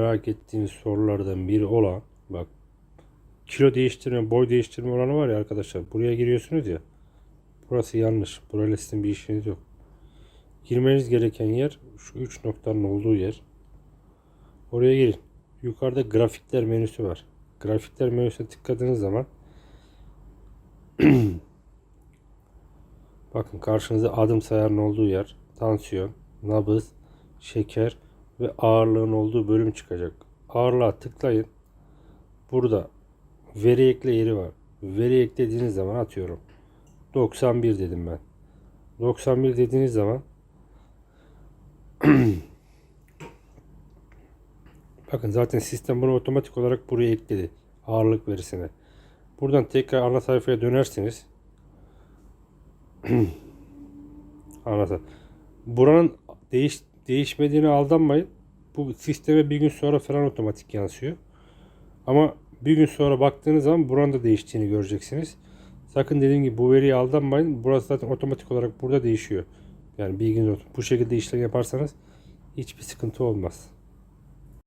merak ettiğiniz sorulardan biri olan bak kilo değiştirme, boy değiştirme oranı var ya arkadaşlar. Buraya giriyorsunuz ya. Burası yanlış. Burayla sizin bir işiniz yok. Girmeniz gereken yer şu 3 noktanın olduğu yer. Oraya girin. Yukarıda grafikler menüsü var. Grafikler menüsüne tıkladığınız zaman bakın karşınıza adım sayarın olduğu yer, tansiyon, nabız, şeker ve ağırlığın olduğu bölüm çıkacak. Ağırlığa tıklayın. Burada veri ekle yeri var. Veri eklediğiniz zaman atıyorum. 91 dedim ben. 91 dediğiniz zaman Bakın zaten sistem bunu otomatik olarak buraya ekledi. Ağırlık verisine. Buradan tekrar ana sayfaya dönersiniz. ana. Buranın değiş, değişmediğine aldanmayın. Bu sisteme bir gün sonra falan otomatik yansıyor. Ama bir gün sonra baktığınız zaman buranın da değiştiğini göreceksiniz. Sakın dediğim gibi bu veriye aldanmayın. Burası zaten otomatik olarak burada değişiyor. Yani bilginiz olsun. Bu şekilde işlem yaparsanız hiçbir sıkıntı olmaz.